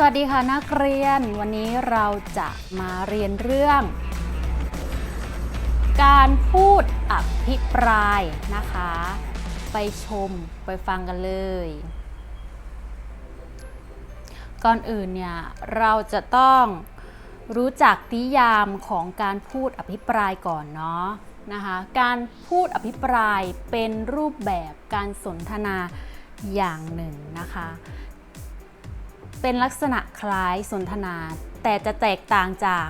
สวัสดีค่ะนักเรียน วันนี้เราจะมาเรียนเรื่อง การพูดอภิปรายนะคะ ไปชมไปฟังกันเลย ก่อนอื่นเนี่ย เราจะต้องรู้จักนิยามของการพูดอภิปรายก่อนเนาะนะคะการพูดอภิปรายเป็นรูปแบบการสนทนาอย่างหนึ่งนะคะ เป็นลักษณะคล้ายสนทนา แต่จะแตกต่างจาก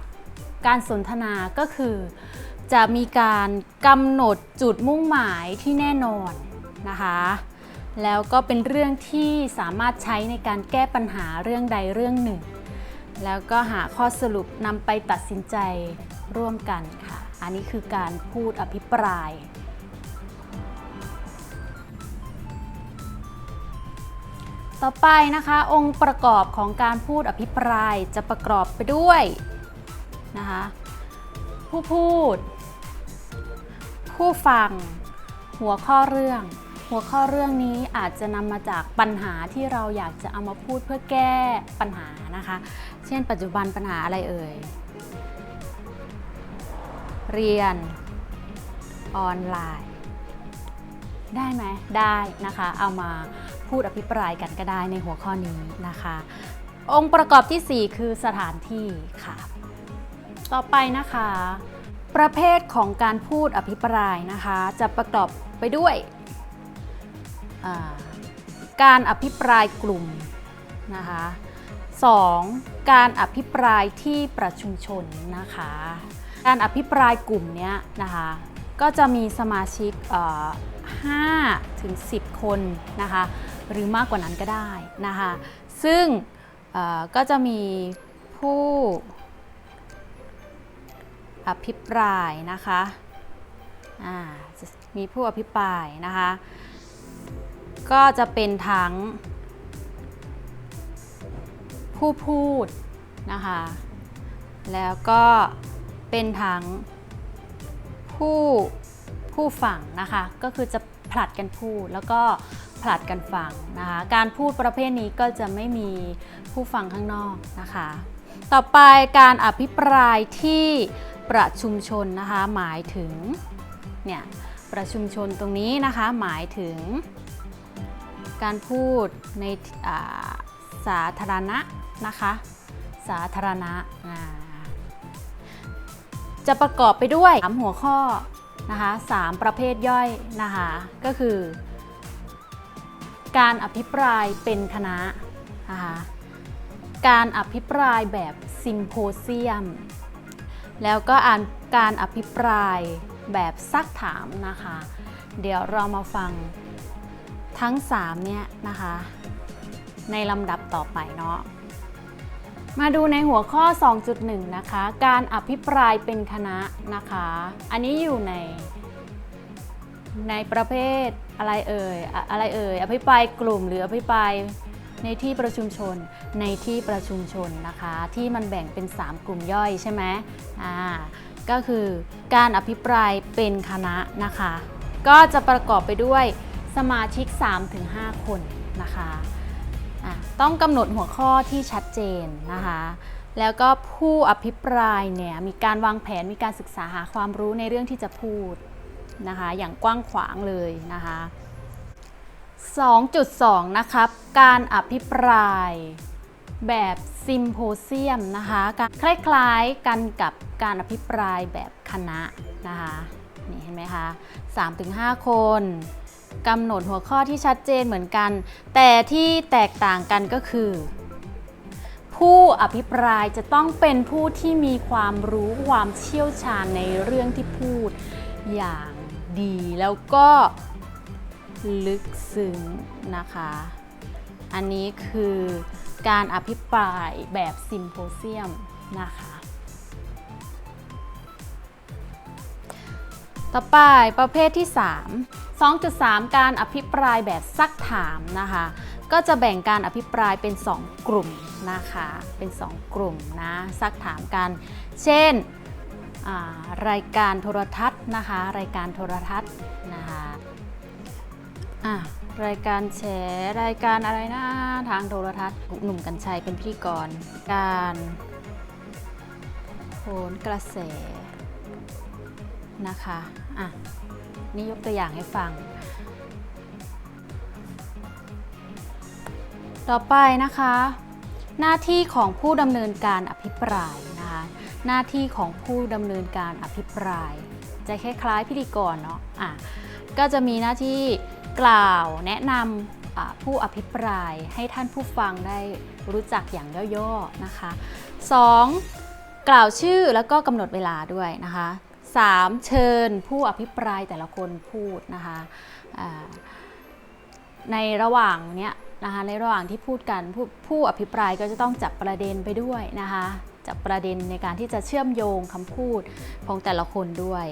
การสนทนาก็คือ จะมีการกำหนดจุดมุ่งหมายที่แน่นอนนะคะ แล้วก็เป็นเรื่องที่สามารถใช้ในการแก้ปัญหาเรื่องใดเรื่องหนึ่ง แล้วก็หาข้อสรุปนำไปตัดสินใจร่วมกันค่ะ อันนี้คือการพูดอภิปราย ต่อไปนะคะ องค์ประกอบของการพูดอภิปรายจะประกอบไปด้วยนะคะผู้พูด ผู้ฟัง หัวข้อเรื่อง หัวข้อเรื่องนี้อาจจะนำมาจากปัญหาที่เราอยากจะเอามาพูดเพื่อแก้ปัญหานะคะ เช่น ปัจจุบันปัญหาอะไรเอ่ย เรียน ออนไลน์ ได้ไหมได้นะคะ เอามา พูดอภิปรายกันก็ได้ในหัวข้อนี้นะคะ องค์ประกอบที่ 4 คือสถานที่ค่ะ ต่อไปนะคะ ประเภทของการพูดอภิปรายนะคะ จะประกอบไปด้วยาการอภิปรายกลุ่มนะคะ 2. การอภิปรายที่ประชุมชนนะคะ การอภิปรายกลุ่มนี้นะคะ ก็จะมีสมาชิก5ถึง10 คนนะคะ หรือมากกว่านั้นก็ได้นะคะซึ่งก็จะมีผู้อภิปรายนะคะะมีผู้อภิปรายนะคะก็จะเป็นทั้งผู้พูดนะคะแล้วก็เป็นทั้งผู้ผู้ฟังนะคะก็คือจะผลัดกันพูดแล้วก็ ผลัดกันฟังนะคะ การพูดประเภทนี้ก็จะไม่มีผู้ฟังข้างนอกนะคะ ต่อไปการอภิปรายที่ประชุมชนนะคะหมายถึงเนี่ยประชุมชนตรงนี้นะคะหมายถึง การพูดในาสาธารณะนะคะ สาธารณะจะประกอบไปด้วย3หัวข้อนะคะสามประเภทย่อยนะคะก็คือ การอภิปรายเป็นคณะนะคะการอภิปรายแบบซิมโพเซียม แล้วก็อ่านการอภิปรายแบบซักถามนะคะ เดี๋ยวเรามาฟังทั้ง 3 เนี่ยนะคะ ในลำดับต่อไปเนาะมาดูในหัวข้อ 2.1 นะคะ การอภิปรายเป็นคณะนะคะ อันนี้อยู่ใน ในประเภทอะไรเอ่ยอะไรเอ่ยอภิปรายกลุ่มหรืออภิปรายในที่ประชุมชนในที่ประชุมชนนะคะ ที่มันแบ่งเป็น 3 กลุ่มย่อยใช่ไหมอ่าก็คือการอภิปรายเป็นคณะนะคะ ก็จะประกอบไปด้วยสมาชิก 3-5 คนนะคะะต้องกำหนดหัวข้อที่ชัดเจนนะคะแล้วก็ผู้อภิปรายเนี่ยมีการวางแผนมีการศึกษาหาความรู้ในเรื่องที่จะพูด นะคะ อย่างกว้างขวางเลยนะคะ 2.2 นะครับ การอภิปรายแบบซิมโพเซียมนะคะการคล้ายๆกันกับการอภิปรายแบบคณะนะคะนี่เห็นไหมคะ 3-5 คนกำหนดหัวข้อที่ชัดเจนเหมือนกัน แต่ที่แตกต่างกันก็คือ ผู้อภิปรายจะต้องเป็นผู้ที่มีความรู้ความเชี่ยวชาญในเรื่องที่พูดอย่าง ดีแล้วก็ลึกซึ้งนะคะ อันนี้คือการอภิปรายแบบซิมโพเซียมนะคะ ต่อไปประเภทที่ 3 2.3 การอภิปรายแบบซักถามนะคะ ก็จะแบ่งการอภิปรายเป็น 2 กลุ่มนะคะ เป็น 2 กลุ่มนะซักถามกัน เช่น รายการโทรทัศน์นะคะ รายการโทรทัศน์นะคะะรายการแฉรายการอะไรนะทางโทรทัศน์หนุ่มกัญชัยเป็นพิธีกร การโหนกระแสนะคะอะนี่ยกตัวอย่างให้ฟัง ต่อไปนะคะ หน้าที่ของผู้ดำเนินการอภิปราย หน้าที่ของผู้ดำเนินการอภิปราย จะคล้ายๆพิธีกรเนาะอะก็จะมีหน้าที่กล่าวแนะนำะผู้อภิปรายให้ท่านผู้ฟังได้รู้จักอย่างย่อๆนะคะ 2. กล่าวชื่อแล้วก็กำหนดเวลาด้วยนะคะ 3. เชิญผู้อภิปรายแต่ละคนพูดนะคะในระหว่างเนี้ยนะคะในระหว่างที่พูดกันผู้ผู้อภิปรายก็จะต้องจับประเด็นไปด้วยนะคะ จับประเด็นในการที่จะเชื่อมโยงคำพูดของแต่ละคนด้วย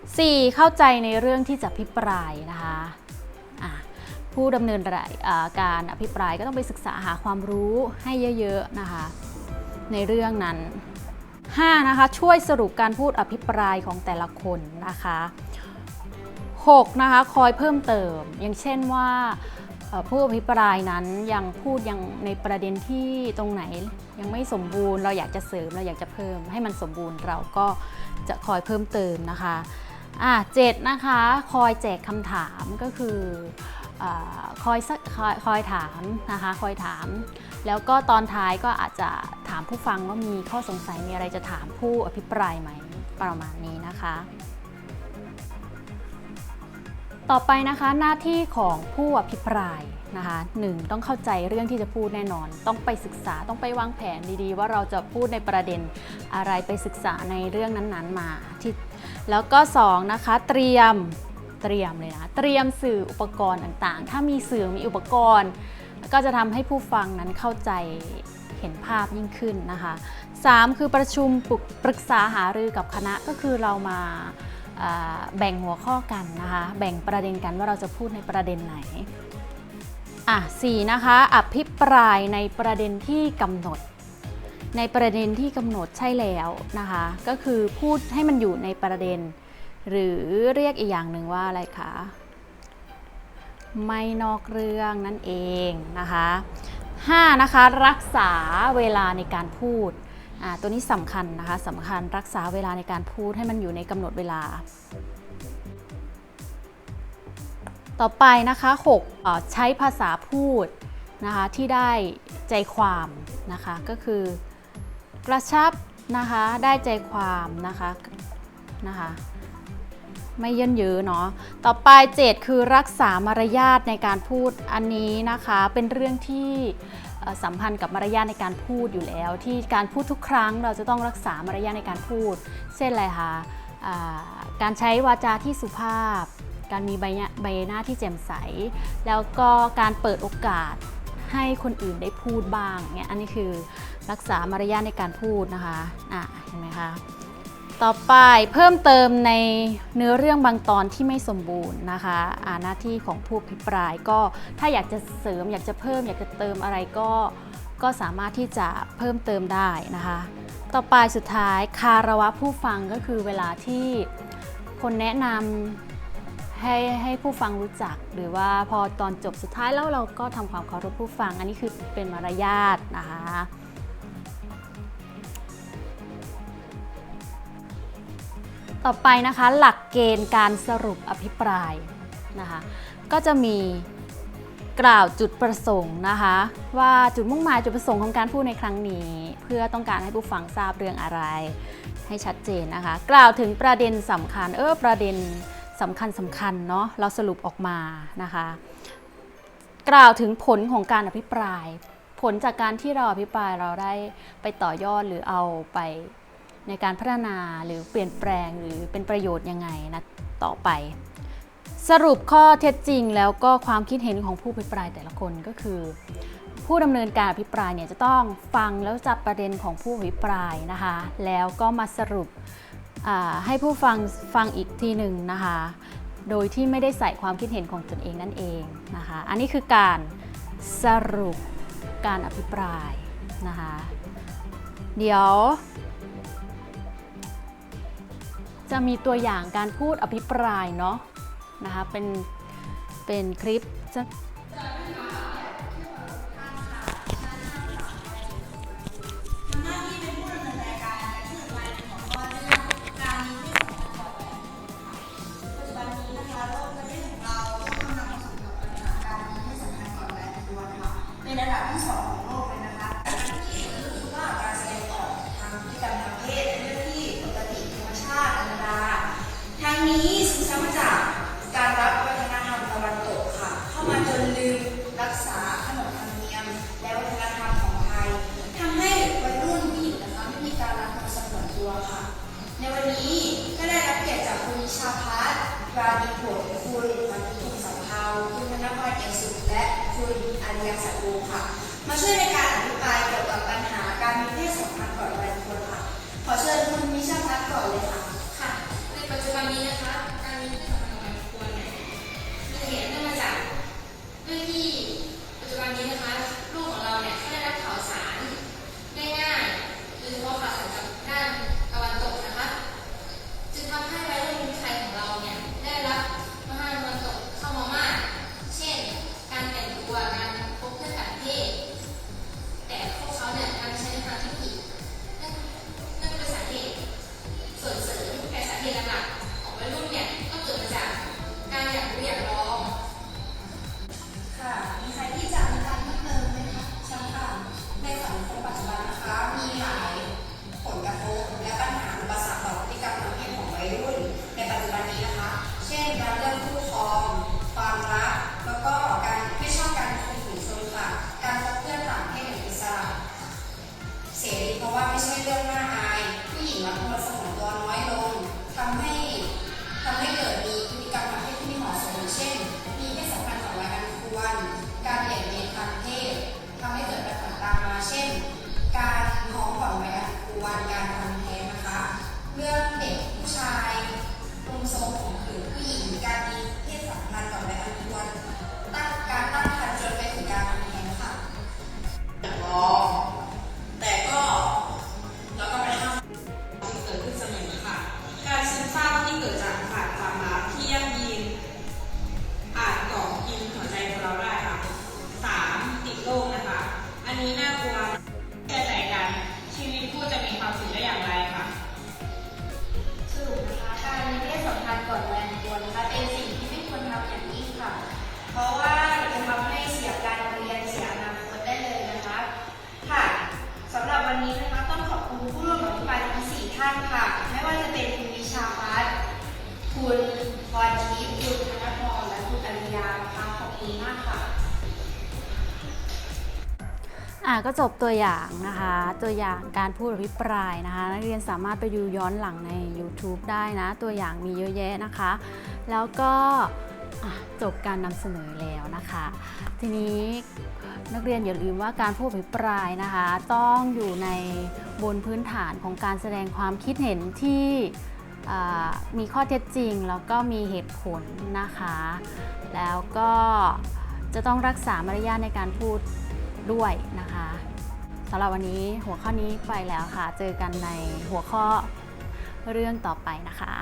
4. เข้าใจในเรื่องที่จะอภิปรายนะคะผู้ดำเนินการอภิปรายก็ต้องไปศึกษาหาความรู้ให้เยอะๆนะคะในเรื่องนั้น 5. นะคะช่วยสรุปการพูดอภิปรายของแต่ละคนนะคะ 6. นะคะคอยเพิ่มเติม อย่างเช่นว่า ผู้อภิปรายนั้นยังพูดยังในประเด็นที่ตรงไหนยังไม่สมบูรณ์ เราอยากจะเสริมเราอยากจะเพิ่มให้มันสมบูรณ์เราก็จะคอยเพิ่มเติมนะคะอะเจ็ดนะคะคอยแจกคำถามก็คืออคอยสักคอยคอยถามนะคะคอยถาม แล้วก็ตอนท้ายก็อาจจะถามผู้ฟังว่ามีข้อสงสัยมีอะไรจะถามผู้อภิปรายไหมประมาณนี้นะคะ ต่อไปนะคะหน้าที่ของผู้อภิปรายนะคะหนึ่งต้องเข้าใจเรื่องที่จะพูดแน่นอน ต้องไปศึกษาต้องไปวางแผนดีๆ ว่าเราจะพูดในประเด็นอะไรไปศึกษาในเรื่องนั้นๆมาที่แล้วก็สองนะคะเตรียมเตรียมเลยนะเตรียมสื่ออุปกรณ์ต่างๆ ถ้ามีสื่อมีอุปกรณ์ ก็จะทำให้ผู้ฟังนั้นเข้าใจเห็นภาพยิ่งขึ้นนะคะ 3. คือประชุมปรึกษาหารือกับคณะก็คือเรามา แบ่งหัวข้อกันนะคะ แบ่งประเด็นกันว่าเราจะพูดในประเด็นไหน อะสี่นะคะอภิปรายในประเด็นที่กำหนด ในประเด็นที่กำหนดใช่แล้วนะคะ ก็คือพูดให้มันอยู่ในประเด็น หรือเรียกอีกอย่างหนึ่งว่าอะไรคะไม่นอกเรื่องนั่นเองนะคะ 5 นะคะรักษาเวลาในการพูด ตัวนี้สำคัญนะคะสำคัญรักษาเวลาในการพูดให้มันอยู่ในกำหนดเวลา ต่อไปนะคะ6เอ่อใช้ภาษาพูดนะคะที่ได้ใจความนะคะก็คือกระชับนะคะได้ใจความนะคะนะคะไม่เยินเยอะเนาะ ต่อไป 7 คือรักษามารยาทในการพูดอันนี้นะคะ เป็นเรื่องที่ สัมพันธ์กับมารยาทในการพูดอยู่แล้ว ที่การพูดทุกครั้งเราจะต้องรักษามารยาทในการพูด เช่นอะไรคะการใช้วาจาที่สุภาพ การมีใบหน้าใบหน้าที่แจ่มใส แล้วก็การเปิดโอกาสให้คนอื่นได้พูดบ้างเนี่ยอันนี้คือรักษามารยาทในการพูดนะคะอะเห็นไหมคะ ต่อไปเพิ่มเติมในเนื้อเรื่องบางตอนที่ไม่สมบูรณ์นะคะอาหน้าที่ของผู้อภิปรายก็ถ้าอยากจะเสริมอยากจะเพิ่ม อยากจะเติมอะไรก็ก็สามารถที่จะเพิ่มเติมได้นะคะ ต่อไปสุดท้ายคารวะผู้ฟังก็คือเวลาที่คนแนะนำให้ให้ผู้ฟังรู้จัก หรือว่าพอตอนจบสุดท้ายแล้วเราก็ทำความเคารพผู้ฟัง อันนี้คือเป็นมารยาทนะคะ ต่อไปนะคะ หลักเกณฑ์การสรุปอภิปรายนะคะก็จะมีกล่าวจุดประสงค์นะคะ ว่าจุดมุ่งหมายจุดประสงค์ของการพูดในครั้งนี้ เพื่อต้องการให้ผู้ฟังทราบเรื่องอะไร ให้ชัดเจนนะคะ กล่าวถึงประเด็นสำคัญ เออประเด็นสำคัญสำคัญเนาะเราสรุปออกมานะคะ กล่าวถึงผลของการอภิปราย ผลจากการที่เราอภิปรายเราได้ไปต่อยอดหรือเอาไป ในการพัฒนาหรือเปลี่ยนแปลงหรือเป็นประโยชน์ยังไงนะต่อไป สรุปข้อเท็จจริงแล้วก็ความคิดเห็นของผู้อภิปรายแต่ละคนก็คือ ผู้ดำเนินการอภิปรายเนี่ยจะต้องฟังแล้วจับประเด็นของผู้อภิปรายนะคะ แล้วก็มาสรุปให้ผู้ฟังฟังอีกทีหนึ่งนะคะ โดยที่ไม่ได้ใส่ความคิดเห็นของตนเองนั่นเองนะคะ อันนี้คือการสรุปการอภิปรายนะคะ เดี๋ยว จะมีตัวอย่างการพูดอภิปรายเนาะนะคะเป็นเป็นคลิป นครเอี่ยมสุขและคุณอัญญาสักูค่ะ มาช่วยในการอธิบายเกี่ยวกับปัญหาการมีเพศสัมพันธ์ก่อนวัยคนค่ะ ขอเชิญคุณมิชาพัฒน์ก่อนเลยค่ะ ค่ะ ในปัจจุบันนี้นะคะ การมีเพศสัมพันธ์ก่อนวัยคนเนี่ยมีเหตุเนื่องมาจากเรื่องที่ปัจจุบันนี้นะคะ เรื่องเด็กผู้ชายรุมโทรมข่มขืนผู้หญิงการมีเพศสัมพันธ์ก่อนวัยอันควรตั้งการตั้งครรภ์จนไปถึงการทำแท้งค่ะอยากลองแต่ก็แล้วก็ไปห้ามที่เกิดขึ้นเสมอค่ะ การซึมเศร้าที่เกิดจาก อะก็จบตัวอย่างนะคะ ตัวอย่างการพูดอภิปรายนะคะ นักเรียนสามารถไปดูย้อนหลังใน YouTube ได้นะ ตัวอย่างมีเยอะแยะนะคะ แล้วก็จบการนำเสนอแล้วนะคะ ทีนี้นักเรียนอย่าลืมว่าการพูดอภิปรายนะคะ ต้องอยู่ในบนพื้นฐานของการแสดงความคิดเห็นที่มีข้อเท็จจริง แล้วก็มีเหตุผลนะคะ แล้วก็จะต้องรักษามารยาทในการพูด ด้วยนะคะสำหรับวันนี้หัวข้อนี้ไปแล้วค่ะ เจอกันในหัวข้อเรื่องต่อไปนะคะ